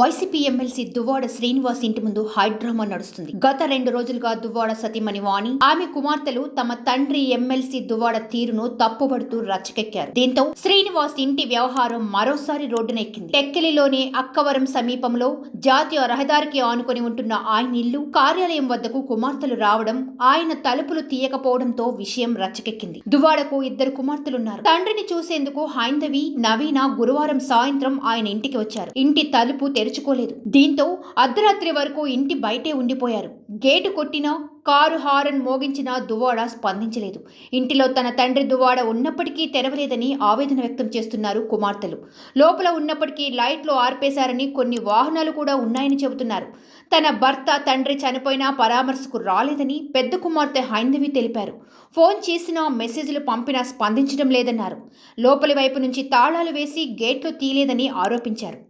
YCP MLC Duvvada Srinivas ఇంటి ముందు high drama నడుస్తుంది. గత రెండు రోజులుగా దువ్వాడ సతీమణి వాణి ఆమె కుమార్తెలు తమ తండ్రి ఎమ్మెల్సీ దువ్వాడ తీరును తప్పుబడుతూ రచ్చకెక్కారు. దీంతో శ్రీనివాస్ ఇంటి వ్యవహారం మరోసారి రోడ్డునెక్కింది. టెక్కెలిలోని అక్కవరం సమీపంలో జాతీయ రహదారికి ఆనుకొని ఉంటున్న ఆయన ఇల్లు కార్యాలయం వద్దకు కుమార్తెలు రావడం ఆయన తలుపులు తీయకపోవడంతో విషయం రచ్చకెక్కింది. దువ్వాడకు ఇద్దరు కుమార్తెలున్నారు. తండ్రిని చూసేందుకు హైందవి నవీన గురువారం సాయంత్రం ఆయన ఇంటికి వచ్చారు. ఇంటి తలుపు తెరుచుకోలేదు దీంతో అర్ధరాత్రి వరకు ఇంటి బయటే ఉండిపోయారు. గేటు కొట్టినా కారు హారన్ మోగించిన దువాడ స్పందించలేదు. ఇంటిలో తన తండ్రి దువాడ ఉన్నప్పటికీ తెరవలేదని ఆవేదన వ్యక్తం చేస్తున్నారు కుమార్తెలు. లోపల ఉన్నప్పటికీ లైట్లు ఆర్పేశారని కొన్ని వాహనాలు కూడా ఉన్నాయని చెబుతున్నారు. తన భర్త తండ్రి చనిపోయినా పరామర్శకు రాలేదని పెద్ద కుమార్తె హైందవి తెలిపారు. ఫోన్ చేసినా మెసేజ్లు పంపినా స్పందించడం లేదన్నారు. లోపలి వైపు నుంచి తాళాలు వేసి గేట్లు తీయలేదని ఆరోపించారు.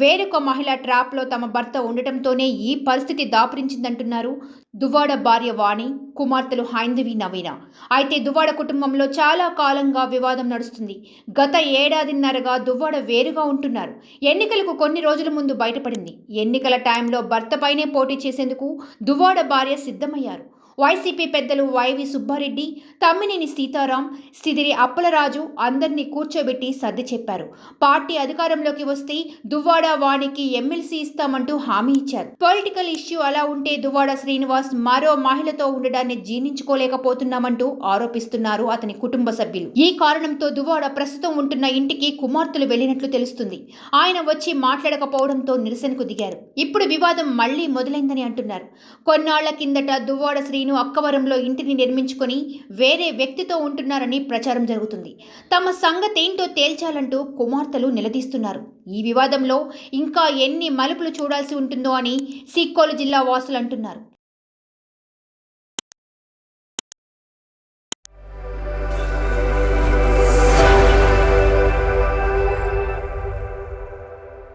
వేరొక మహిళ ట్రాప్లో తమ భర్త ఉండటంతోనే ఈ పరిస్థితి దాపురించిందంటున్నారు దువ్వాడ భార్య వాణి కుమార్తెలు హైందవి నవీన. అయితే దువ్వాడ కుటుంబంలో చాలా కాలంగా వివాదం నడుస్తుంది. గత ఏడాదిన్నరగా దువ్వాడ వేరుగా ఉంటున్నారు. ఎన్నికలకు కొన్ని రోజుల ముందు బయటపడింది. ఎన్నికల టైంలో భర్తపైనే పోటీ చేసేందుకు దువ్వాడ భార్య సిద్ధమయ్యారు. వైసీపీ పెద్దలు వైవి సుబ్బారెడ్డి తమ్మినేని సీతారాం సిదిరి అప్పలరాజు అందరినీ కూర్చోబెట్టి సర్ది చెప్పారు. పార్టీ అధికారంలోకి వస్తే దువ్వాడ వాణికి ఎమ్మెల్సీ ఇస్తామంటూ హామీ ఇచ్చారు. పొలిటికల్ ఇష్యూ అలా ఉంటే దువ్వాడ శ్రీనివాస్ మరో మహిళతో ఉండడాన్ని జీర్ణించుకోలేకపోతున్నామంటూ ఆరోపిస్తున్నారు అతని కుటుంబ సభ్యులు. ఈ కారణంతో దువ్వాడ ప్రస్తుతం ఉంటున్న ఇంటికి కుమార్తెలు వెళ్ళినట్లు తెలుస్తుంది. ఆయన వచ్చి మాట్లాడకపోవడంతో నిరసనకు దిగారు. ఇప్పుడు వివాదం మళ్ళీ మొదలైందని అంటున్నారు. కొన్నాళ్ళ కిందట దువ్వాడ శ్రీను అక్కవరంలో ఇంటిని నిర్మించుకొని వేరే వ్యక్తితో ఉంటున్నారని ప్రచారం జరుగుతుంది. తమ సంగతేంటో తేల్చాలంటూ కుమార్తెలు నిలదీస్తున్నారు. ఈ వివాదంలో ఇంకా ఎన్ని మలుపులు చూడాల్సి ఉంటుందో అని సిక్కోలు జిల్లా వాసులు అంటున్నారు.